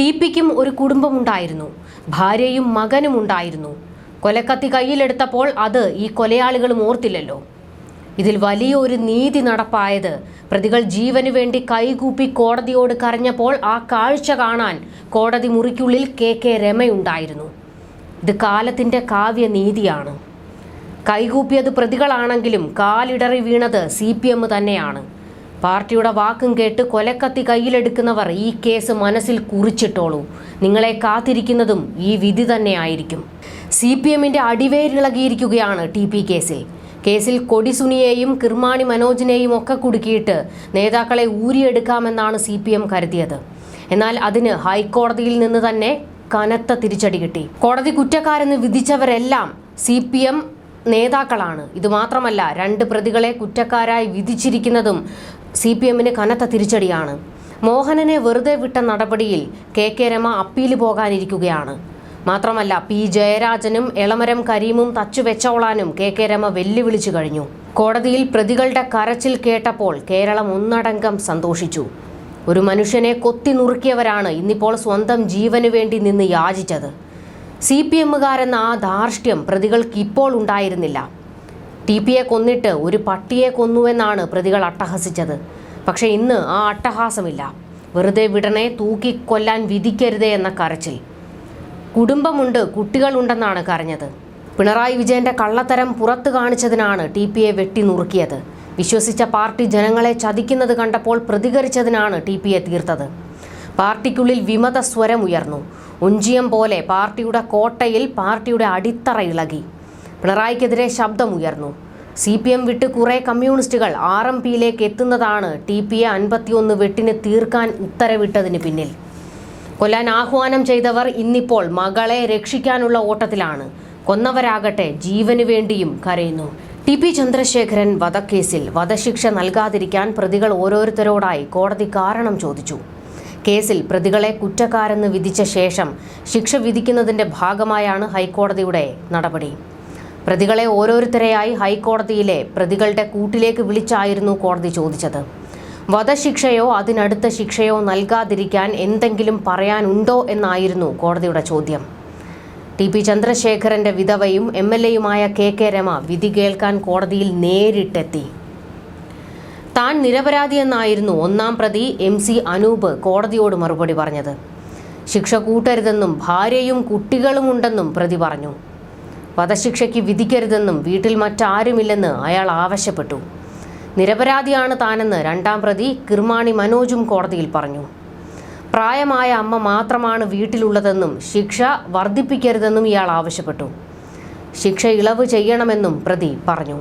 T പിക്കും ഒരു കുടുംബമുണ്ടായിരുന്നു. ഭാര്യയും മകനും ഉണ്ടായിരുന്നു. കൊലക്കത്തി കയ്യിലെടുത്തപ്പോൾ അത് ഈ കൊലയാളികളും ഓർത്തില്ലല്ലോ. ഇതിൽ വലിയൊരു നീതി നടപ്പായത് പ്രതികൾ ജീവനു വേണ്ടി കൈകൂപ്പി കോടതിയോട് കരഞ്ഞപ്പോൾ ആ കാഴ്ച കാണാൻ കോടതി മുറിക്കുള്ളിൽ കെ കെ രമയുണ്ടായിരുന്നു. ഇത് കാലത്തിന്റെ കാവ്യനീതിയാണ്. കൈകൂപ്പിയത് പ്രതികളാണെങ്കിലും കാലിടറി വീണത് സി പി എം തന്നെയാണ്. പാർട്ടിയുടെ വാക്കും കേട്ട് കൊലക്കത്തി കയ്യിലെടുക്കുന്നവർ ഈ കേസ് മനസ്സിൽ കുറിച്ചിട്ടോളൂ. നിങ്ങളെ കാത്തിരിക്കുന്നതും ഈ വിധി തന്നെയായിരിക്കും. സി പി എമ്മിന്റെ അടിവേരിളകിയിരിക്കുകയാണ് ടി പി കേസിൽ. കേസിൽ കൊടിസുനിയെയും കിർമാണി മനോജിനെയും ഒക്കെ കുടുക്കിയിട്ട് നേതാക്കളെ ഊരിയെടുക്കാമെന്നാണ് സി പി എം കരുതിയത്. എന്നാൽ അതിന് ഹൈക്കോടതിയിൽ നിന്ന് തന്നെ കനത്ത തിരിച്ചടി കിട്ടി. കോടതി കുറ്റക്കാരെന്ന് വിധിച്ചവരെല്ലാം സി പി എം നേതാക്കളാണ്. ഇതുമാത്രമല്ല രണ്ട് പ്രതികളെ കുറ്റക്കാരായി വിധിച്ചിരിക്കുന്നതും സി പി എമ്മിന് കനത്ത തിരിച്ചടിയാണ്. മോഹനനെ വെറുതെ വിട്ട നടപടിയിൽ കെ കെ രമ അപ്പീൽ പോകാനിരിക്കുകയാണ്. മാത്രമല്ല പി ജയരാജനും എളമരം കരീമും തച്ചുവെച്ചോളാനും കെ കെ രമ വെല്ലുവിളിച്ചു കഴിഞ്ഞു. കോടതിയിൽ പ്രതികളുടെ കരച്ചിൽ കേട്ടപ്പോൾ കേരളം ഒന്നടങ്കം സന്തോഷിച്ചു. ഒരു മനുഷ്യനെ കൊത്തി നുറുക്കിയവരാണ് ഇന്നിപ്പോൾ സ്വന്തം ജീവനു വേണ്ടി നിന്ന് യാചിച്ചത്. സി പി എമ്മുകാരെന്ന ആ ധാർഷ്ട്യം പ്രതികൾക്ക് ഇപ്പോൾ ഉണ്ടായിരുന്നില്ല. ടി പിയെ കൊന്നിട്ട് ഒരു പട്ടിയെ കൊന്നുവെന്നാണ് പ്രതികൾ അട്ടഹസിച്ചത്. പക്ഷേ ഇന്ന് ആ അട്ടഹാസമില്ല. വെറുതെ വിടണേ തൂക്കി കൊല്ലാൻ വിധിക്കരുതേ എന്ന കരച്ചിൽ. കുടുംബമുണ്ട് കുട്ടികളുണ്ടെന്നാണ് കരഞ്ഞത്. പിണറായി വിജയന്റെ കള്ളത്തരം പുറത്തു കാണിച്ചതിനാണ് ടി വെട്ടി നുറുക്കിയത്. വിശ്വസിച്ച പാർട്ടി ജനങ്ങളെ ചതിക്കുന്നത് കണ്ടപ്പോൾ പ്രതികരിച്ചതിനാണ് ടി പിയെ തീർത്തത്. പാർട്ടിക്കുള്ളിൽ വിമത സ്വരമുയർന്നു ഒഞ്ചിയം പോലെ പാർട്ടിയുടെ കോട്ടയിൽ പാർട്ടിയുടെ അടിത്തറ ഇളകി. പിണറായിക്കെതിരെ ശബ്ദമുയർന്നു. സി പി എം വിട്ട് കുറേ കമ്മ്യൂണിസ്റ്റുകൾ ആർ എം പിയിലേക്ക് എത്തുന്നതാണ് ടി പി എ അൻപത്തിയൊന്ന് വെട്ടിന് തീർക്കാൻ ഉത്തരവിട്ടതിന് പിന്നിൽ. കൊല്ലാൻ ആഹ്വാനം ചെയ്തവർ ഇന്നിപ്പോൾ മകളെ രക്ഷിക്കാനുള്ള ഓട്ടത്തിലാണ്. കൊന്നവരാകട്ടെ ജീവന് വേണ്ടിയും കരയുന്നു. ടി പി ചന്ദ്രശേഖരൻ വധക്കേസിൽ വധശിക്ഷ നൽകാതിരിക്കാൻ പ്രതികൾ ഓരോരുത്തരോടായി കോടതി കാരണം ചോദിച്ചു. കേസിൽ പ്രതികളെ കുറ്റക്കാരെന്ന് വിധിച്ച ശേഷം ശിക്ഷ വിധിക്കുന്നതിന്റെ ഭാഗമായാണ് ഹൈക്കോടതിയുടെ നടപടി. പ്രതികളെ ഓരോരുത്തരെയായി ഹൈക്കോടതിയിലെ പ്രതികളുടെ കൂട്ടിലേക്ക് വിളിച്ചായിരുന്നു കോടതി ചോദിച്ചത്. വധശിക്ഷയോ അതിനടുത്ത ശിക്ഷയോ നൽകാതിരിക്കാൻ എന്തെങ്കിലും പറയാനുണ്ടോ എന്നായിരുന്നു കോടതിയുടെ ചോദ്യം. ടി പി ചന്ദ്രശേഖരന്റെ വിധവയും എം എൽ എയുമായ കെ കെ രമ വിധി കേൾക്കാൻ കോടതിയിൽ നേരിട്ടെത്തി. താൻ നിരപരാധിയെന്നായിരുന്നു ഒന്നാം പ്രതി എം സി അനൂപ് കോടതിയോട് മറുപടി പറഞ്ഞത്. ശിക്ഷ കൂട്ടരുതെന്നും ഭാര്യയും കുട്ടികളുമുണ്ടെന്നും പ്രതി പറഞ്ഞു. വധശിക്ഷയ്ക്ക് വിധിക്കരുതെന്നും വീട്ടിൽ മറ്റാരുമില്ലെന്ന് അയാൾ ആവശ്യപ്പെട്ടു. നിരപരാധിയാണ് താനെന്ന് രണ്ടാം പ്രതി കിർമാണി മനോജും കോടതിയിൽ പറഞ്ഞു. പ്രായമായ അമ്മ മാത്രമാണ് വീട്ടിലുള്ളതെന്നും ശിക്ഷ വർദ്ധിപ്പിക്കരുതെന്നും ഇയാൾ ആവശ്യപ്പെട്ടു. ശിക്ഷ ഇളവ് ചെയ്യണമെന്നും പ്രതി പറഞ്ഞു.